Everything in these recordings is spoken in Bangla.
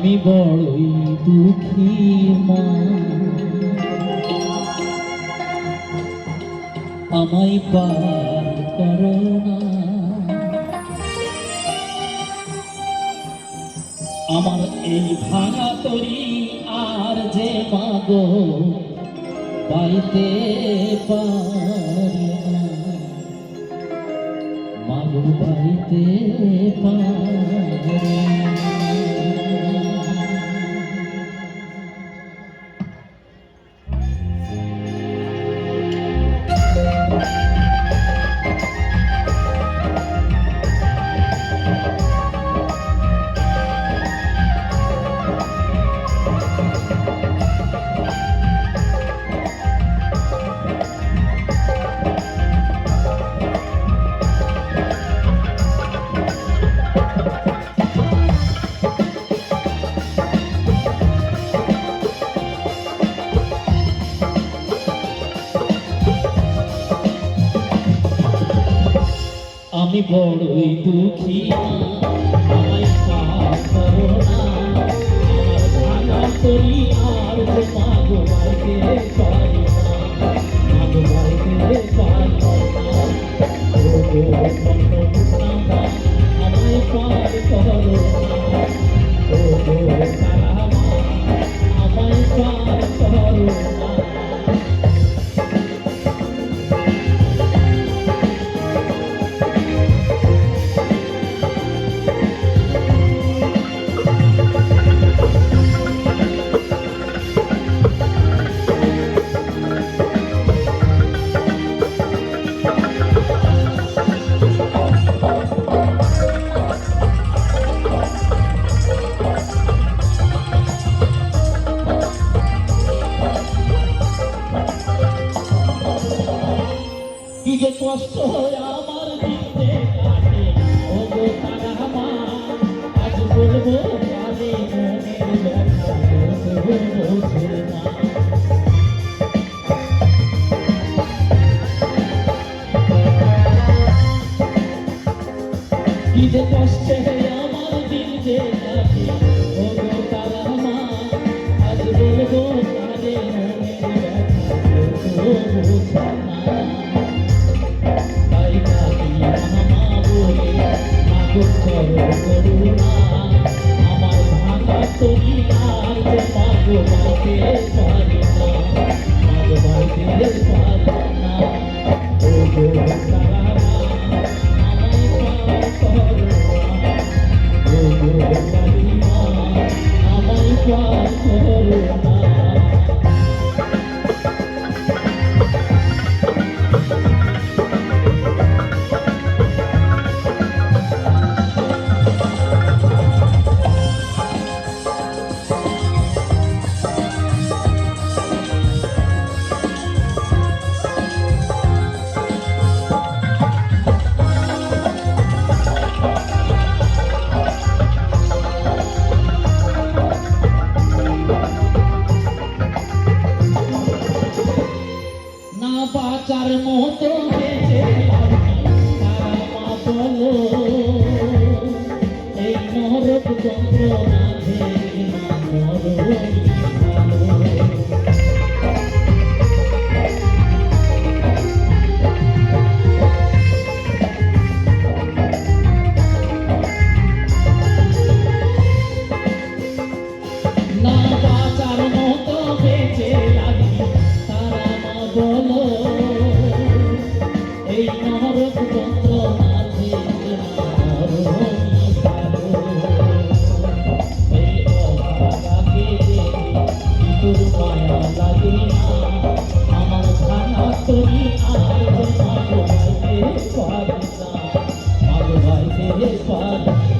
আমি বড়ই দুঃখী মা। আমায় পার করোনা আমার এই ভাঙা তরি আর যে মাগ পাইতে পারি পাইতে পার আমি বড়ই দুঃখী। আমায় সাফ করো না। আমার ভাঙা তরি আর তোমার বাড়িতে Give it us to তোমাকে পারি না রাজার মতো Thank you.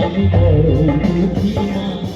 আমি বড় দুঃখী মা।